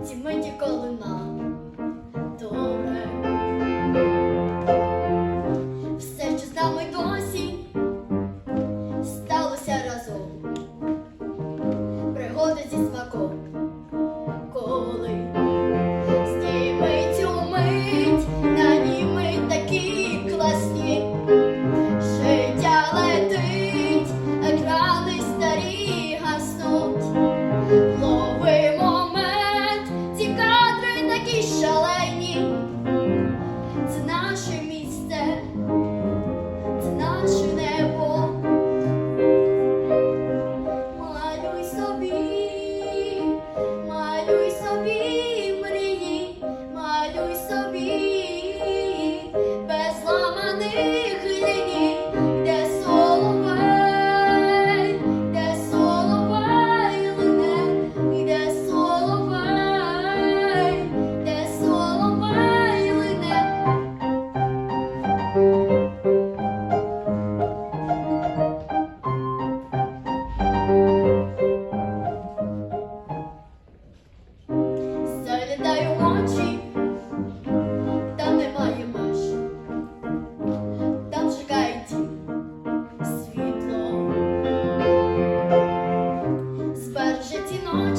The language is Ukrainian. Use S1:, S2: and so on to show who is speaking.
S1: сонці миті колина. Добре. Все, що досі сталося разом. Пригоди зі смаком. Коли Заглядаю очі, там немає меж, там чекає світло, зберже ті ночі.